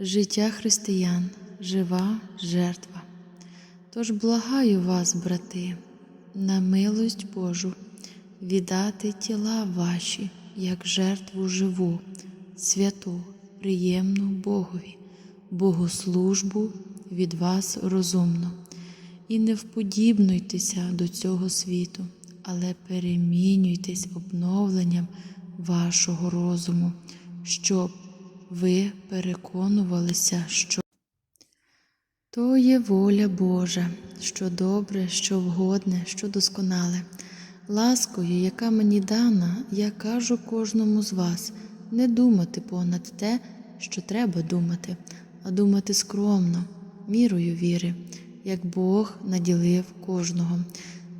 Життя християн жива жертва. Тож благаю вас, брати, на милость Божу віддати тіла ваші, як жертву живу, святу, приємну Богові, богослужбу від вас розумно. І не вподібнуйтеся до цього світу, але перемінюйтесь обновленням вашого розуму, щоб ви переконувалися, що то є воля Божа, що добре, що вгодне, що досконале. Ласкою, яка мені дана, я кажу кожному з вас не думати понад те, що треба думати, а думати скромно, мірою віри, як Бог наділив кожного.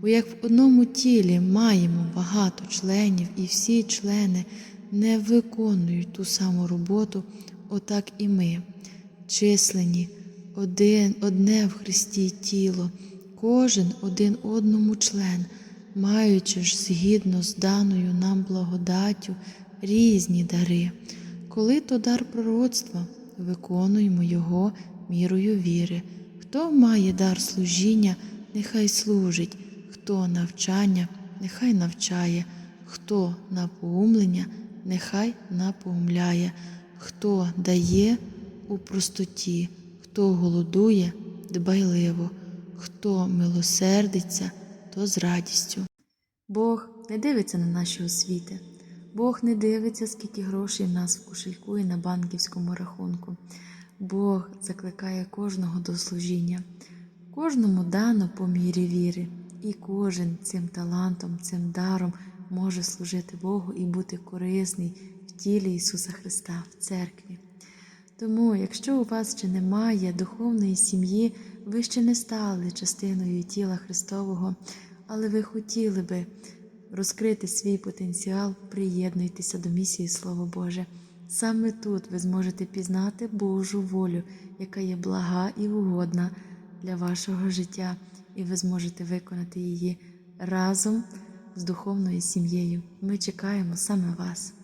Бо як в одному тілі маємо багато членів, і всі члени не виконують ту саму роботу, отак і ми, числені, один, одне в Христі тіло, кожен один одному член, маючи ж згідно з даною нам благодаттю різні дари. Коли то дар пророцтва, виконуємо його мірою віри. Хто має дар служіння, нехай служить, хто навчання, нехай навчає, хто напоумлення, нехай напоумляє, хто дає у простоті, хто голодує дбайливо, хто милосердиться, то з радістю. Бог не дивиться на наші освіти. Бог не дивиться, скільки грошей в нас в кошельку і на банківському рахунку. Бог закликає кожного до служіння, кожному дано по мірі віри, і кожен цим талантом, цим даром може служити Богу і бути корисний в тілі Ісуса Христа, в церкві. Тому, якщо у вас ще немає духовної сім'ї, ви ще не стали частиною тіла Христового, але ви хотіли би розкрити свій потенціал, приєднуйтеся до місії Слово Боже. Саме тут ви зможете пізнати Божу волю, яка є блага і угодна для вашого життя, і ви зможете виконати її разом з духовною сім'єю. Ми чекаємо саме вас.